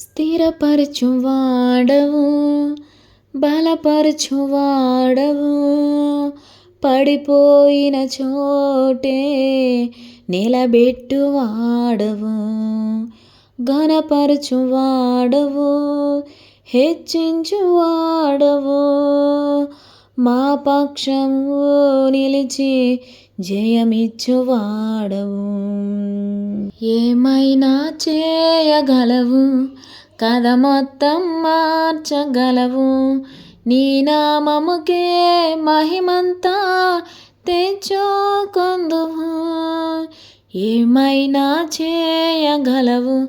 స్థిరపరచువాడవు బలపరచువాడవు. పడిపోయిన చోటే నిలబెట్టువాడవు ఘనపరచువాడవు హెచ్చించువాడవు. మా పక్షము నిలిచి జయమిచ్చువాడవు. ఏమైనా చేయగలవు? కథ మొత్తం మార్చగలవు. నీ నామముకే మహిమంతా తెచ్చుకొందువు. ఏమైనా చేయగలవు?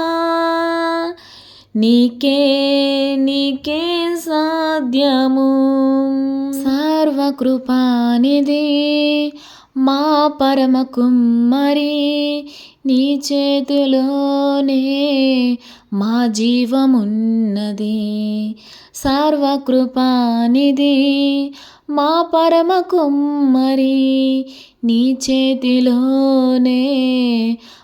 నీకే నీకే సాధ్యము. సర్వకృపానిధి మా పరమ కుమ్మరి నీ చేతిలోనే మా జీవమున్నది. సర్వకృపానిధి మా పరమ కుమ్మరి నీ చేతిలోనే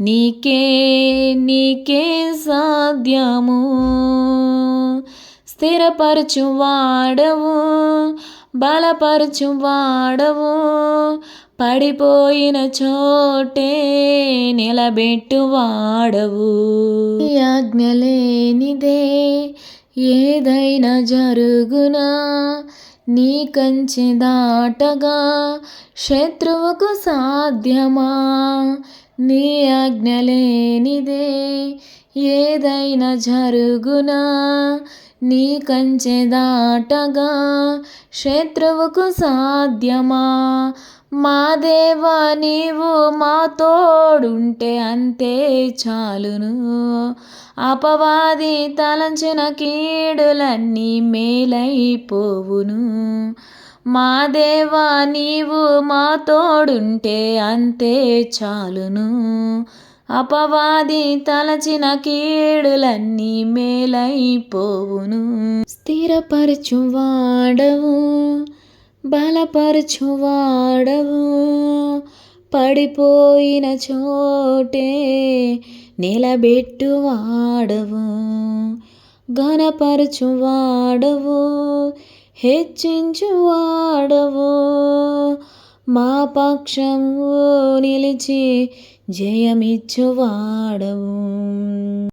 నీకే నీకే సాధ్యము. స్థిరపరచు వాడవు బలపరచు వాడవు పడిపోయిన చోటే నిలబెట్టు వాడవు ఆజ్ఞలేనిదే ఏదైనా జరుగునా? నీ కంచె దాటగా శత్రువుకు సాధ్యమా? నీ ఆజ్ఞలేనిదే ఏదైనా జరుగునా? నీ కంచె దాటగా శత్రువుకు సాధ్యమా? మా దేవా నీవు మా తోడుంటే అంతే చాలును. అపవాది తలంచిన కీడులన్నీ మేలైపోవును. మా దేవా నీవు మా తోడుంటే అంతే చాలును. అపవాది తలచిన కీడులన్నీ మేలైపోవును. స్థిరపరచువాడవు బలపరచువాడవు. పడిపోయిన చోటే నిలబెట్టువాడవు. ఘనపరచువాడవు హెచ్చించువాడవు. మా పక్షము నిలిచి జయమిచ్చువాడవు.